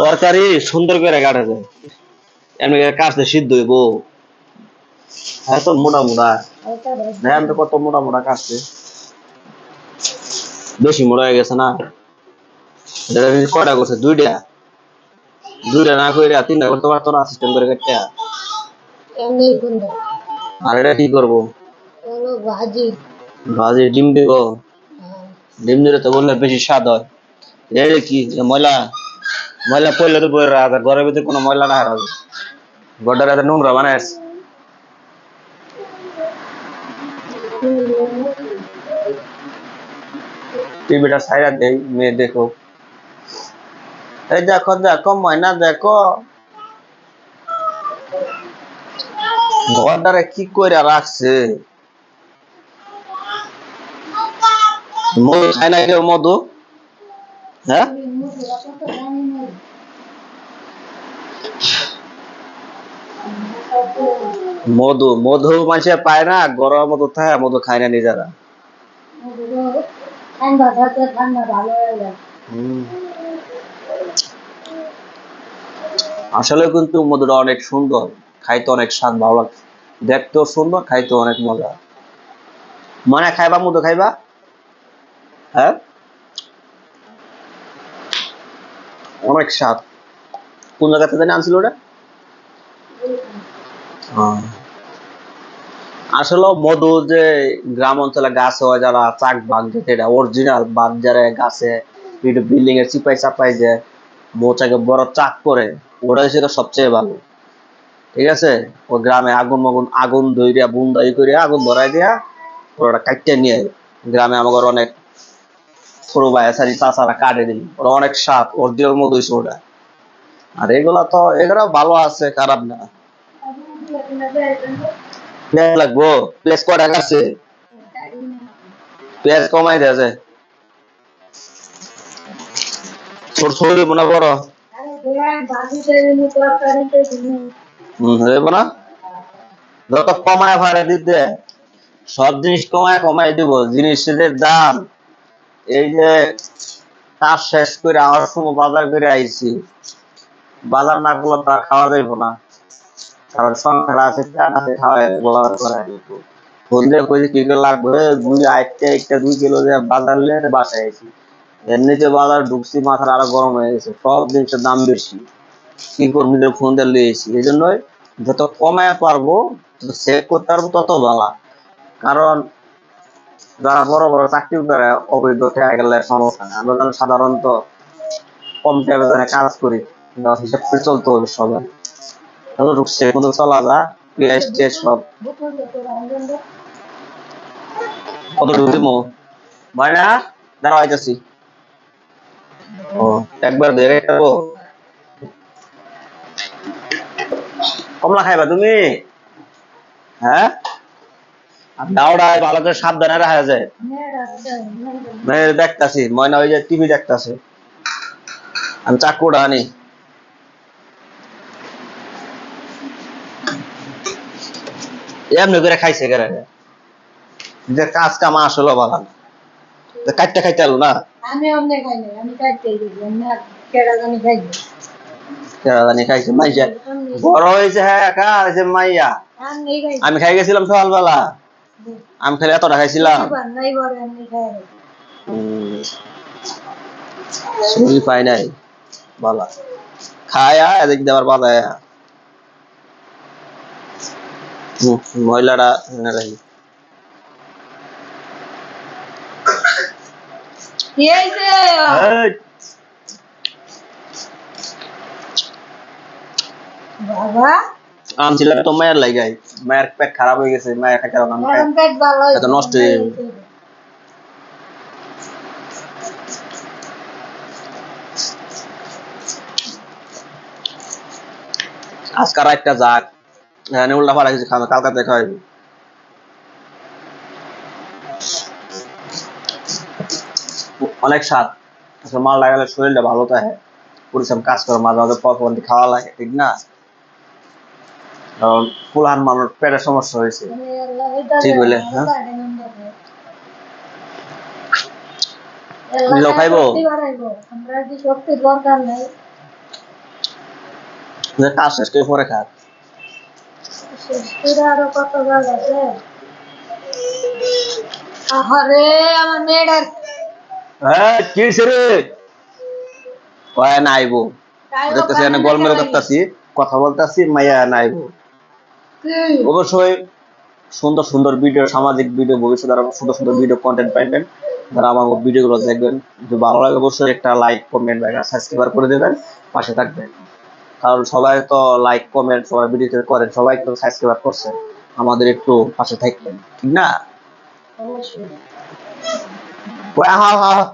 তরকারি সুন্দর করে কাটা যায় এমনি কাটতে সিদ্ধ হইব। এত মোটা মোটা। দেখেন তো কত মোটা মোটা কাটছে। বেশি মোটা হয়ে গেছে না। কয়টা করছে? দুইটা? দুইটা না করে তিনটা করতে পারতো না সিস্টেম করে কাটতে। আর এটা কি করব? ভাজি। ভাজি ডিম দিব। ডিম দিলে তো বললে বেশি স্বাদ হয়। এই কি ময়লা ময়লা পড়লে তো বই রাখ আর ঘরের ভিতরে কোনো ময়লা না হারাবে গড্ডার এত নোংরা বানাস টিভিটা সাইরা দেই মেয়ে দেখো এই দেখো দেখো ময়না দেখো। ঘরটারে কি করে রাখছে? মধু খায় না কেউ মধু? হ্যাঁ? মধু মধু মানুষে পায় না গরম মধু থাকে মধু খায় না নিজেরা। আসলে কিন্তু মধুটা অনেক সুন্দর, খাইতে অনেক স্বাদ, ভালো লাগে। দেখতেও সুন্দর খাইতে অনেক মজা। মানে খাইবা মধু খাইবা? হ্যাঁ? অনেক স্বাদ। কোন জায়গা থেকে আনছিল ওটা? আসলে মধু যে গ্রাম অঞ্চলে গাছ হয় যারা চাক বাগ যেতে এটা অরিজিনাল বাগ যারা গাছে বিল্ডিং এর চিপাই চাপাই যে মৌচাকে বড় চাক করে ওটাই ছিল সবচেয়ে ভালো। ঠিক আছে? ও গ্রামে আগুন মগুন আগুন ধইরা বুন্দা ই করে আগুন ধরাই দিয়া ওরা কাটতে নিয়ে গ্রামে আমাদের অনেক ছোট ভাই সারি চাচারা কাটে দিল ওরা অনেক সাপ অরিজিনাল মধু হইছে ওটা। আর এগুলা তো এগুলা ভালো আছে, খারাপ না। লাগবো পেঁয়াজ কটা আছে? কমাই ছোট ছোট দিব না বড়? যত কমায় ভাড়া দিতে সব জিনিস কমায় কমাই দিব, জিনিসের দাম। এই যে কাজ শেষ করে আমার সময় বাজার করে আইছি। বাজার না করলে তো খাওয়া যাইব না। কারণ সংসার আছে খাওয়া কি করে লাগবে? দুই আটটা একটা দুই কিলো বাজার আইছি। বাজার ঢুকছি, মাথার আরও গরম হয়ে গেছে। সব জিনিসের দাম বেশি। কি করবি ফোন দিয়ে লিয়েছি এই জন্যই যত কমায় পারব সেভ করতে পারব, তত ভালো। কারণ যারা বড় বড় চাকরি করে, অবৈধ থেকে গেলে সমস্যা আমরা যেন সাধারণত কম টাকা কাজ করি করে চলতে হবে সবাই। চলা যা পেঁয়াজ টেস্ট সব। দাঁড়া ও, একবার কমলা খাইবা তুমি? হ্যাঁ? আর দাওড়া ভালো করে সাবধানে রাখা যায়। মেয়ের দেখতাছি ময়না ওই যে টিভি দেখতাছে। আমি চাকুটা আনি। এমনি করে খাইছে যে কাজ কাম আসলে ভালো না কাটতে খাইতে আলো না? আমি অন্য খাই না আমি কাটতে দিই জানি খাই কেরা জানি খাইছে মাইয়া। বড় হয়েছে হ্যাঁ একা হয়েছে মাইয়া। আমি খাই আমি খাই গেছিলাম সকালবেলা। আমি খালি এতটা খাইছিলাম নাই বড় আমি খাই উম, পাই নাই বালা। খায়া এদিক দিয়ে আবার বালা মহিলাটা এনে রাখি। বাবা? আনছিলাম তো মায়ের লাগাই মায়ের পেট খারাপ হয়ে গেছে মায়ের খাইতে পারলাম এত নষ্ট হয়ে যাবে। আজকার একটা যাক। এখানে উল্টা পাল্টা কিছু খাবে কালকাতে খাওয়াইবি অনেক স্বাদ। আসলে মাল লাগালে শরীরটা ভালো থাকে। পরিশ্রম কাজ করে মাঝে মাঝে পর খাওয়া লাগে ঠিক না? ফুলহান মানুষ পেটের সমস্যা হয়েছে। ঠিক বলে, হ্যাঁ? খাইবো? কাজ শেষ করে পরে খা। আরও কত কাজ আছে? আহারে আমার মেয়েটার হ্যাঁ কি রে? কয় না আইবো তাইও দেখতেছি এখানে কান্না গোলমেল করতেছি কথা বলতেছি মাইয়া না আইবো কি? অবশ্যই সুন্দর সুন্দর ভিডিও সামাজিক ভিডিও ভবিষ্যতে আরও সুন্দর সুন্দর ভিডিও কন্টেন্ট পাইবেন। যারা আমার ভিডিওগুলো দেখবেন যদি ভালো লাগে অবশ্যই একটা লাইক কমেন্ট বা সাবস্ক্রাইব করে দেবেন পাশে থাকবেন। কারণ সবাই তো লাইক কমেন্ট সবাই ভিডিওতে করেন সবাই তো সাবস্ক্রাইব করছে। আমাদের একটু পাশে থাকবেন ঠিক না? অবশ্যই। ওই আহা আহা।